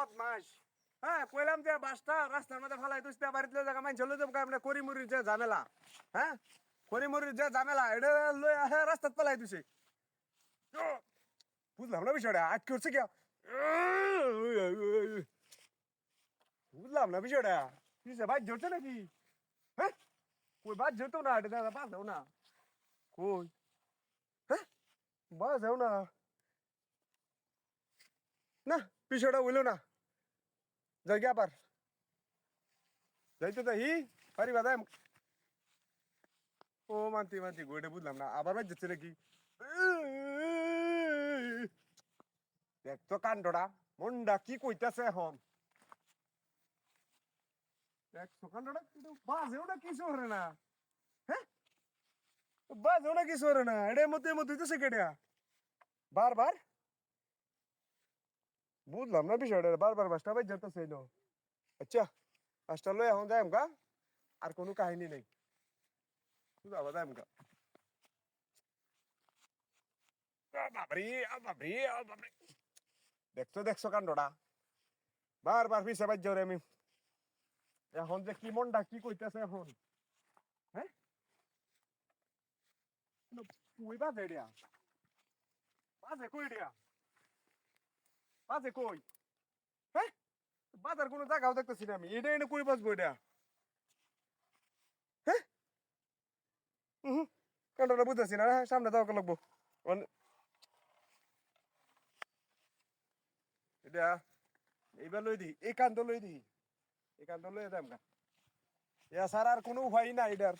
বদমাস হ্যাঁ কইলাম যে বাসটা রাস্তার মধ্যে ফালাই তুই বাড়িতে লই জায়গা মাইন চলে যাব আমরা করিমুরির যে ঝামেলা হ্যাঁ? করিমুরির যে ঝামেলা, এটা লই আহে রাস্তাত পালাই দিছে। বুঝলাম না বিষয়টা, আটকে উঠছে কে বুঝলাম না বিষয়টা, কিসে বাইর ধরছে নাকি? হ্যাঁ? কই, বাদ যেত না, এটা দাদা, বাদ না। কই? হ্যাঁ? দাও না। না, বিষয়টা হইল না। যাই আবার যাইতে তাই পারি বাদাম ও মানতি মানতি গোটা বুঝলাম না। আবার বাদ যাচ্ছে নাকি দেখ তো কাণ্ডটা, মন্ডা কি কইতাছে এখন? দেখ তো কাণ্ডটা কিন্তু বাজেও না কিছু হরে না। হ্যাঁ বাজেও না কিছু হরে না। এটার মধ্যে মধ্যে হইতেছে কেটা বারবার? বুঝলাম না বিষয়টা, বারবার বাসটা বাজ যেতেছে না। আচ্ছা বাসটা লই এখন যাই আমকা আর কোনো কাহিনী নেই। শুধু আবার যাই বাবরি দেখছ দেখছ কাণ্ডটা? বারবার পিছে বাজ যাও রে আমি। এখন যে কি মনটা, কি কইতেছে এখন? হ্যাঁ? কই বাজে দিয়া বাজে কই দিয়া বাজে কই? হ্যাঁ? বাজার কোনো জায়গাও দেখতেছি না আমি। এটা এনে কই বাজবো এটা? হ্যাঁ? হুম বুঝতেছি না। হ্যাঁ, সামনে যাওয়া লাগবো। এটা এইবার লই এই কান্ত লই দি এই কান্ত লই দাম গা। ইয়া স্যার আর কোনো উপায় নাই এটার।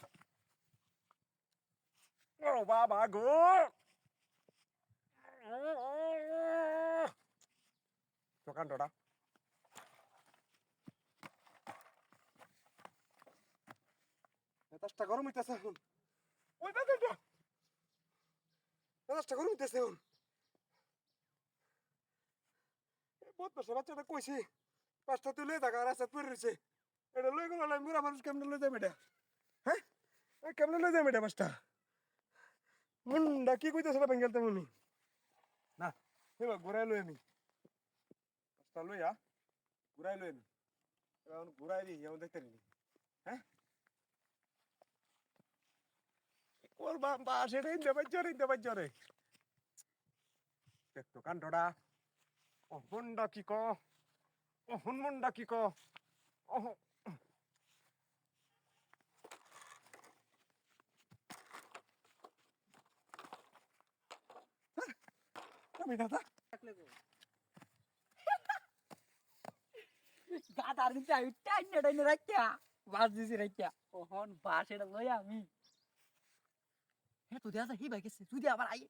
ও বাবা গো! কান্তটা মেজাজটা গরম হইতেছে এখন। ওই বাজারটা মেজাজটা গরম হইতেছে এখন। বহুত বছর বাচ্চাটা কইছে পাঁচটা তুলে থাকা রাস্তা পড়ে রয়েছে। এটা লই গেল আমি বুড়া মানুষ কেমনে লই যাবে এটা? হ্যাঁ? কেমনে লই যাবে এটা পাঁচটা? মুন্ডা কি কইতেছে না বেঙ্গেলতে বলি না। এবার ঘুরাই লই আমি। পাঁচটা লইয়া ঘুরাই লই আমি এবার ঘুরাই দিই এমন দেখতে নিই হ্যাঁ? ওর বাবা, সেটা ইন্দে বাজ্জরে ইন্দে বাজ্জরে দেখতো কাণ্ডটা। ও মুন্ডা কি ক? ও হুন মুন্ডা কি ক? ও আমি দাদা? গাদার দিতে আমি টাইনে টাইনে রাখিয়া, বাস দিছি রাখিয়া। ওহন বাস এটা লই আমি। হে তো দেখা হি গেছে। তুই আবার আই